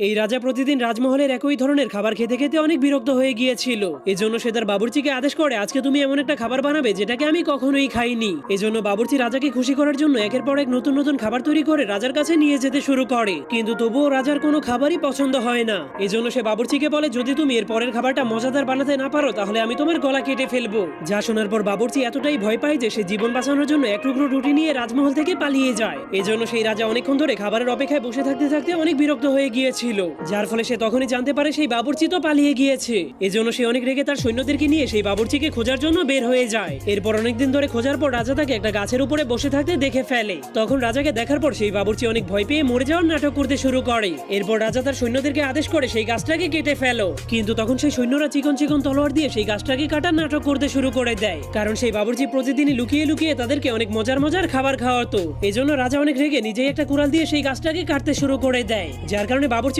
এই রাজা প্রতিদিন রাজমহলের একই ধরনের খাবার খেতে খেতে অনেক বিরক্ত হয়ে গিয়েছিল। এজন্য সে তার বাবুর্চিকে আদেশ করে, আজকে তুমি এমন একটা খাবার বানাবে যেটাকে আমি কখনোই খাইনি। এজন্য বাবুর্চি রাজাকে খুশি করার জন্য একের পর এক নতুন নতুন খাবার তৈরি করে রাজার কাছে নিয়ে যেতে শুরু করে। কিন্তু তবুও রাজার কোনো খাবারই পছন্দ হয় না। এজন্য সে বাবুর্চিকে বলে, যদি তুমি এর পরের খাবারটা মজাদার বানাতে না পারো, তাহলে আমি তোমার গলা কেটে ফেলব। যা শোনার পর বাবুর্চি এতটাই ভয় পায় যে সে জীবন বাঁচানোর জন্য এক টুকরো রুটি নিয়ে রাজমহল থেকে পালিয়ে যায়। এজন্য সেই রাজা অনেকক্ষণ ধরে খাবারের অপেক্ষায় বসে থাকতে থাকতে অনেক বিরক্ত হয়ে গিয়েছিল যার ফলে সে তখনই জানতে পারে সেই বাবুর্চি তো পালিয়ে গিয়েছে। এজন্য সে অনেক রেগে তার সৈন্যদেরকে নিয়ে সেই বাবুর্চিকে খোঁজার জন্য বের হয়ে যায়। এরপর অনেকদিন ধরে খোঁজার পর রাজা তাকে একটা গাছের উপরে বসে থাকতে দেখে ফেলে। তখন রাজাকে দেখার পর সেই বাবুর্চি অনেক ভয় পেয়ে মরে যাওয়ার নাটক করতে শুরু করে। এরপর রাজা তার সৈন্যদেরকে আদেশ করে সেই গাছটাকে কেটে ফেলো। কিন্তু তখন সেই সৈন্যরা চিকন চিকন তলোয়ার দিয়ে সেই গাছটাকে কাটার নাটক করতে শুরু করে দেয়। কারণ সেই বাবুর্চি প্রতিদিনই লুকিয়ে লুকিয়ে তাদেরকে অনেক মজার মজার খাবার খাওয়াতো। এজন্য রাজা অনেক রেগে নিজেই একটা কুড়াল দিয়ে সেই গাছটাকে কাটতে শুরু করে দেয়। যার কারণে বাবুর্চি